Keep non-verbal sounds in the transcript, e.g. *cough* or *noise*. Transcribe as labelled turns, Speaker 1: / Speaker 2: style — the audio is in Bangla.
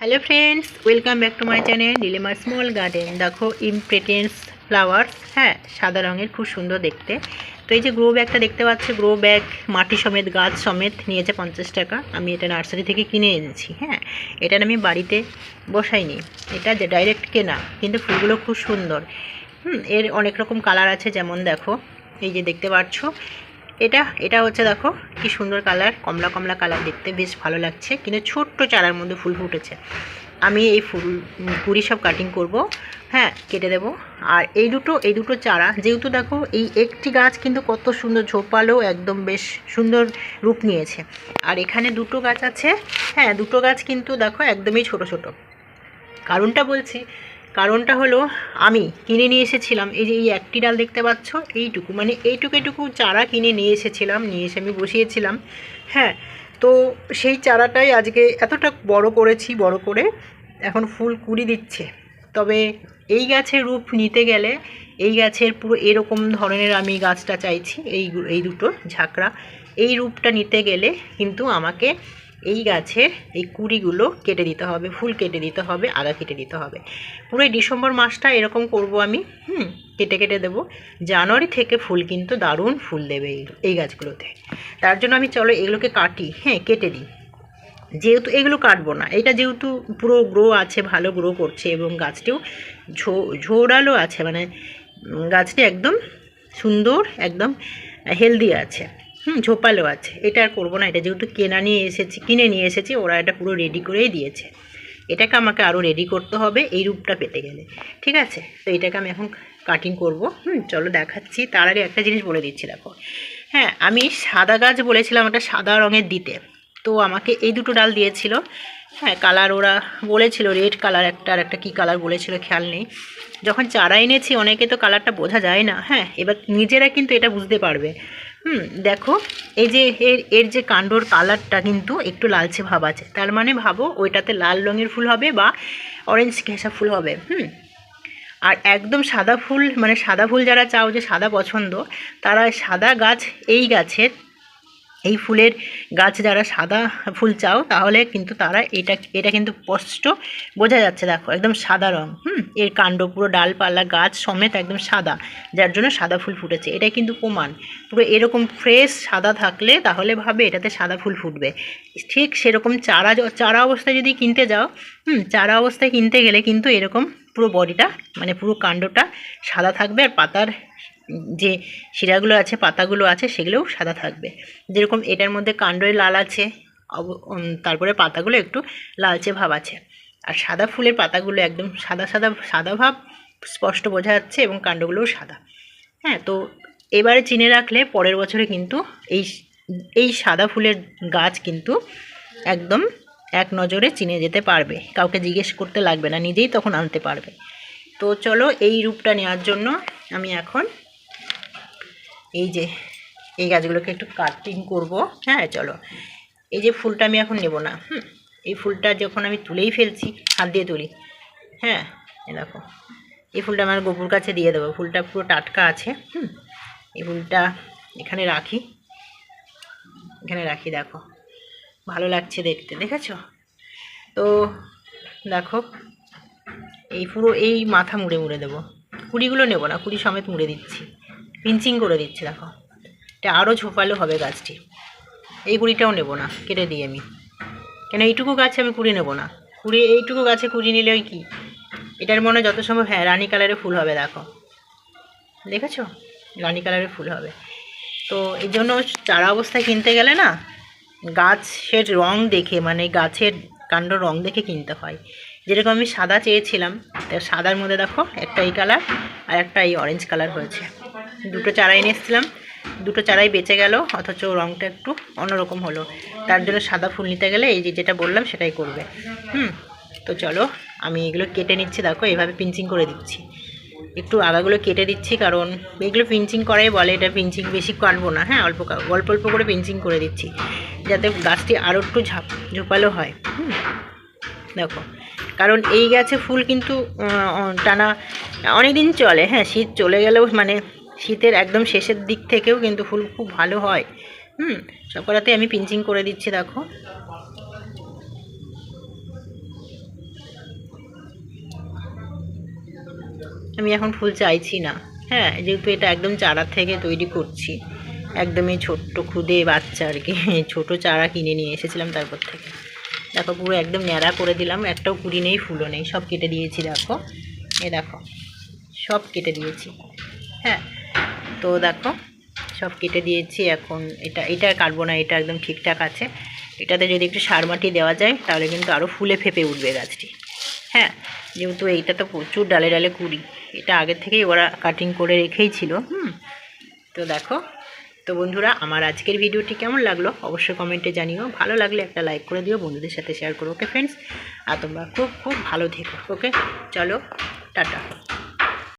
Speaker 1: Hello friends welcome back to my channel ডিলেমার small garden দেখো ইমপ্রেটেন্স ফ্লাওয়ার্স হ্যাঁ সাদা রঙের, খুব সুন্দর দেখতে। তো এই যে গ্রো ব্যাগটা দেখতে পাচ্ছ গ্রো ব্যাগ মাটি সমেত, গাছ সমেত নিয়েছে পঞ্চাশ টাকা। আমি এটা নার্সারি থেকে কিনে এনেছি হ্যাঁ। এটা আমি বাড়িতে বসাইনি। এটা যে ডাইরেক্ট কেনা, কিন্তু ফুলগুলো খুব সুন্দর। হুম, এর অনেক রকম কালার আছে, যেমন দেখো, এই যে দেখতে পাচ্ছ এটা এটা হচ্ছে দেখো কি সুন্দর কালার, কমলা কমলা কালার দেখতে, বেশ ভালো লাগছে। কিন্তু ছোট্ট চারার মধ্যে ফুল ফুটেছে। আমি এই ফুল কুড়ি সব কাটিং করব হ্যাঁ কেটে দেব। আর এই দুটো এই দুটো চারা, যেহেতু দেখো এই একটি গাছ কিন্তু কত সুন্দর ঝোপালো, একদম বেশ সুন্দর রূপ নিয়েছে। আর এখানে দুটো গাছ আছে হ্যাঁ দুটো গাছ কিন্তু দেখো একদমই ছোট ছোট। কারণটা বলছি কারণটা হলো আমি কিনে নিয়ে এসেছিলাম। এই যে এই একটি ডাল দেখতে পাচ্ছ, এইটুকু। মানে এইটুকু এইটুকু চারা কিনে নিয়ে এসেছিলাম, নিয়ে এসে আমি বসিয়েছিলাম। হ্যাঁ তো সেই চারাটাই আজকে এতটা বড় করেছি, বড় করে এখন ফুল কুড়ি দিচ্ছে। তবে এই গাছের রূপ নিতে গেলে এই গাছের পুরো এরকম ধরনের আমি গাছটা চাইছি, এই এই দুটো ঝাঁকড়া। এই রূপটা নিতে গেলে কিন্তু আমাকে এই গাছের এই কুড়িগুলো কেটে দিতে হবে, ফুল কেটে দিতে হবে আগা কেটে দিতে হবে। পুরো ডিসেম্বর মাসটা এরকম করব আমি, হুম, কেটে কেটে দেবো। জানুয়ারি থেকে ফুল কিন্তু দারুণ ফুল দেবে এই গাছগুলোতে। তার জন্য আমি চলো এগুলোকে কাটি হ্যাঁ কেটে দিই। যেহেতু এগুলো কাটবো না, এটা যেহেতু পুরো গ্রো আছে, ভালো গ্রো করছে এবং গাছটিও ঝোড়ালো আছে মানে গাছটি একদম সুন্দর, একদম হেলদি আছে। হুম, ঝোপালো আছে। এটা আর করব না, এটা যেহেতু কেনা নিয়ে এসেছি, কিনে নিয়ে এসেছি, ওরা এটা পুরো রেডি করেই দিয়েছে। এটাকে আমাকে আরও রেডি করতে হবে এই রূপটা পেতে গেলে। ঠিক আছে? তো এটাকে আমি এখন কাটিং করব। হুম, চলো দেখাচ্ছি। তার আগে একটা জিনিস বলে দিচ্ছি, দেখো। হ্যাঁ আমি সাদা গাছ বলেছিলাম একটা সাদা রঙের দিতে। তো আমাকে এই দুটো ডাল দিয়েছিল। হ্যাঁ কালার ওরা বলেছিল রেড কালার একটা আর একটা কী কালার বলেছিল, খেয়াল নেই। যখন চারা এনেছি, অনেকে তো কালারটা বোঝা যায় না। হ্যাঁ এবার নিজেরা কিন্তু এটা বুঝতে পারবে। হুম, দেখো, এই যে এর এর যে কাণ্ডর কালারটা কিন্তু একটু লালচে ভাব আছে। তার মানে ভাবো ওইটাতে লাল রঙের ফুল হবে বা অরেঞ্জ ঘেঁষা ফুল হবে, হুম। আর একদম সাদা ফুল মানে সাদা ফুল যারা চাও যে সাদা পছন্দ, তারা সাদা গাছ, এই গাছের এই ফুলের গাছ যারা সাদা ফুল চাও, তাহলে কিন্তু তারা এটা এটা কিন্তু স্পষ্ট বোঝা যাচ্ছে, দেখো, একদম সাদা রং, হুম? এর কাণ্ড পুরো ডালপালা, গাছ সমেত একদম সাদা, যার জন্য সাদা ফুল ফুটেছে এটা কিন্তু প্রমাণ। পুরো এরকম ফ্রেশ সাদা থাকলে তাহলে ভাবে এটাতে সাদা ফুল ফুটবে। ঠিক সেরকম চারা চারা অবস্থায় যদি কিনতে যাও, হুম, চারা অবস্থায় কিনতে গেলে কিন্তু এরকম পুরো বডিটা মানে পুরো কাণ্ডটা সাদা থাকবে আর পাতার যে শিরাগুলো আছে, পাতাগুলো আছে, সেগুলোও সাদা থাকবে। যেরকম এটার মধ্যে কাণ্ডই লাল আছে তারপরে পাতাগুলো একটু লালচে ভাব আছে। আর সাদা ফুলের পাতাগুলো একদম সাদা সাদা সাদা ভাব স্পষ্ট বোঝা যাচ্ছে এবং কাণ্ডগুলোও সাদা। হ্যাঁ তো এবারে চিনে রাখলে পরের বছরে কিন্তু এই এই সাদা ফুলের গাছ কিন্তু একদম এক নজরে চিনে যেতে পারবে। কাউকে জিজ্ঞেস করতে লাগবে না, নিজেই তখন আনতে পারবে। তো চলো এই রূপটা নেওয়ার জন্য আমি এখন এই যে, এই গাছগুলোকে একটু কাটিং করব। হ্যাঁ চলো। এই যে ফুলটা আমি এখন নেব না, হুম? এই ফুলটা যখন আমি তুলেই ফেলছি, হাত দিয়ে তুলি হ্যাঁ? দেখো, এই ফুলটা আমার গোপুর কাছে দিয়ে দেবো। ফুলটা পুরো টাটকা আছে, হুম? এই ফুলটা এখানে রাখি এখানে রাখি, দেখো। ভালো লাগছে দেখতে, দেখেছ? তো দেখো, এই পুরো এই মাথা মুড়ে মুড়ে দেবো। কুড়িগুলো নেব না, কুড়ি সমেত মুড়ে দিচ্ছি। পিঞ্চিং করে দিচ্ছি, দেখো। এটা আরও ঝোপালো হবে গাছটি। এই কুড়িটাও নেব না, কেটে দিই আমি। কেন, এইটুকু গাছে আমি কুড়ি নেব না। কুড়ি, এইটুকু গাছে কুড়ি নিলে ওই কী? এটার মনে যত সম্ভব হ্যাঁ রানী কালারের ফুল হবে, দেখো। দেখেছ? রানি কালারের ফুল হবে। তো এই জন্য চারা অবস্থায় কিনতে গেলে না, গাছের রং দেখে মানে গাছের কাণ্ড রং দেখে কিনতে হয়। যেরকম আমি সাদা চেয়েছিলাম সাদার মধ্যে দেখো একটা এই কালার আর একটা এই অরেঞ্জ কালার হয়েছে। দুটো চারা এনে এসেছিলাম। দুটো চারাই বেঁচে গেল, অথচ রঙটা একটু অন্যরকম হলো। তার জন্য সাদা ফুল নিতে গেলে এই যে যেটা বললাম সেটাই করবে। হুম, তো চলো, আমি এগুলো কেটে নিচ্ছি, দেখো, এভাবে পিঞ্চিং করে দিচ্ছি। একটু আগাগুলো কেটে দিচ্ছি, কারণ এগুলো পিঞ্চিং করাই বলে, এটা পিঞ্চিং বেশি কাটবো না। হ্যাঁ অল্প অল্প অল্প করে পিঞ্চিং করে দিচ্ছি, যাতে গাছটি আরও একটু ঝাপ ঝোপালো হয়। হুম, দেখো, কারণ এই গাছে ফুল কিন্তু টানা অনেক দিন চলে। হ্যাঁ শীত চলে গেলেও মানে শীতের একদম শেষের দিক থেকেও কিন্তু ফুল খুব ভালো হয়। হুম সকালাতে আমি পিঞ্চিং করে দিচ্ছি, দেখো। আমি এখন ফুল চাইছি না। হ্যাঁ যেহেতু এটা একদম চারা থেকে তৈরি করছি। একদমই ছোট্ট খুদে বাচ্চা আর কি। *laughs* ছোটো চারা কিনে নিয়ে এসেছিলাম তারপর থেকে। দেখো, পুরো একদম ন্যাড়া করে দিলাম। একটাও কুড়ি নেই, ফুলও নেই। সব কেটে দিয়েছি, দেখো। এ দেখো, সব কেটে দিয়েছি। হ্যাঁ তো দেখো, সব কেটে দিয়েছি। এখন এটা এটা কাটবো না এটা একদম ঠিকঠাক আছে। এটাতে যদি একটু সার মাটি দেওয়া যায়, তাহলে কিন্তু আরও ফুলে ফেপে উঠবে গাছটি। হ্যাঁ যেহেতু এইটা তো প্রচুর ডালে ডালে কুড়ি, এটা আগের থেকেই ওরা কাটিং করে রেখেই ছিল, হুম। তো দেখো, তো বন্ধুরা, আমার আজকের ভিডিওটি কেমন লাগল অবশ্যই কমেন্টে জানিও। ভালো লাগলে একটা লাইক করে দিও, বন্ধুদের সাথে শেয়ার করো ওকে ফ্রেন্ডস আর তোমরা খুব খুব ভালো থেকো ওকে চলো, টাটা।